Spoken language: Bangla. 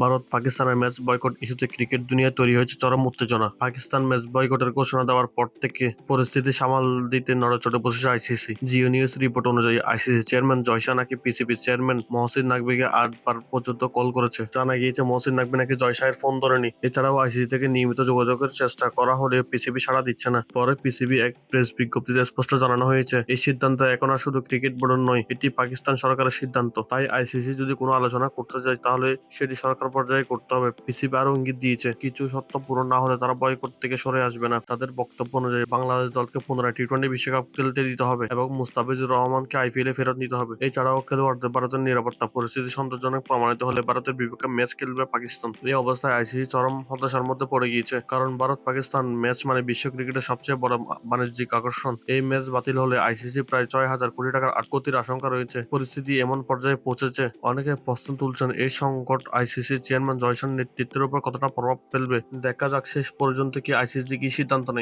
ভারত পাকিস্তানের ম্যাচ বয়কট ইস্যুতে ক্রিকেট দুনিয়ায় তৈরি হয়েছে চরম উত্তেজনা। পাকিস্তান ম্যাচ বয়কটের ঘোষণা দেওয়ার পর থেকে পরিস্থিতি সামাল দিতে নড়েচড়ে বসেছে আইসিসি। জিও নিউজ রিপোর্ট অনুযায়ী আইসিসি চেয়ারম্যান জয়শা নাকি পিসিবি চেয়ারম্যান মহসিন নাকবিকে আটবার পর্যন্ত কল করেছে। জানা গিয়েছে, মহসিন নাকবি নাকি জয়শাহের ফোন ধরেনি। এছাড়াও আইসিসি থেকে নিয়মিত যোগাযোগের চেষ্টা করা হলেও পিসিবি সাড়া দিচ্ছে না। পরে পিসিবি এক প্রেস বিজ্ঞপ্তিতে স্পষ্ট জানানো হয়েছে, এই সিদ্ধান্ত এখন আর শুধু ক্রিকেট বোর্ডের নয়, এটি পাকিস্তান সরকারের সিদ্ধান্ত। তাই আইসিসি যদি কোনো আলোচনা করতে চায়, তাহলে সেটি সরকার পর্যায়ে করতে হবে। পিসিবি আরও ইঙ্গিত দিয়েছে, কিছু শর্ত পূরণ না হলে তারা বয়কট থেকে সরে আসবে না। তাদের বক্তব্য অনুযায়ী বাংলাদেশ দলকে পুনরায় টি টোয়েন্টি বিশ্বকাপ খেলতে দিতে হবে এবং মুস্তাফিজুর রহমানকে আইপিএল এ ফেরত নিতে হবে। এছাড়াও খেলোয়াড়দের ভারতের নিরাপত্তা পরিস্থিতি সন্তোষজনক প্রমাণিত হলে ভারতের বিপক্ষে ম্যাচ খেলবে পাকিস্তান। এই অবস্থায় আইসিসি চরম হতাশার মধ্যে পড়ে গিয়েছে, কারণ ভারত পাকিস্তান ম্যাচ মানে বিশ্ব ক্রিকেটের সবচেয়ে বড় বাণিজ্যিক আকর্ষণ। এই ম্যাচ বাতিল হলে আইসিসি প্রায় ছয় হাজার কোটি টাকার আটকতির আশঙ্কা রয়েছে। পরিস্থিতি এমন পর্যায়ে পৌঁছেছে, অনেকে প্রশ্ন তুলছেন, এই সংকট আইসিসি চেয়ারম্যান জয়সন নেতৃত্বের উপর কতটা প্রভাব ফেলবে, দেখা যাক শেষ পর্যন্ত কি আইসিসি কি সিদ্ধান্ত নেয়।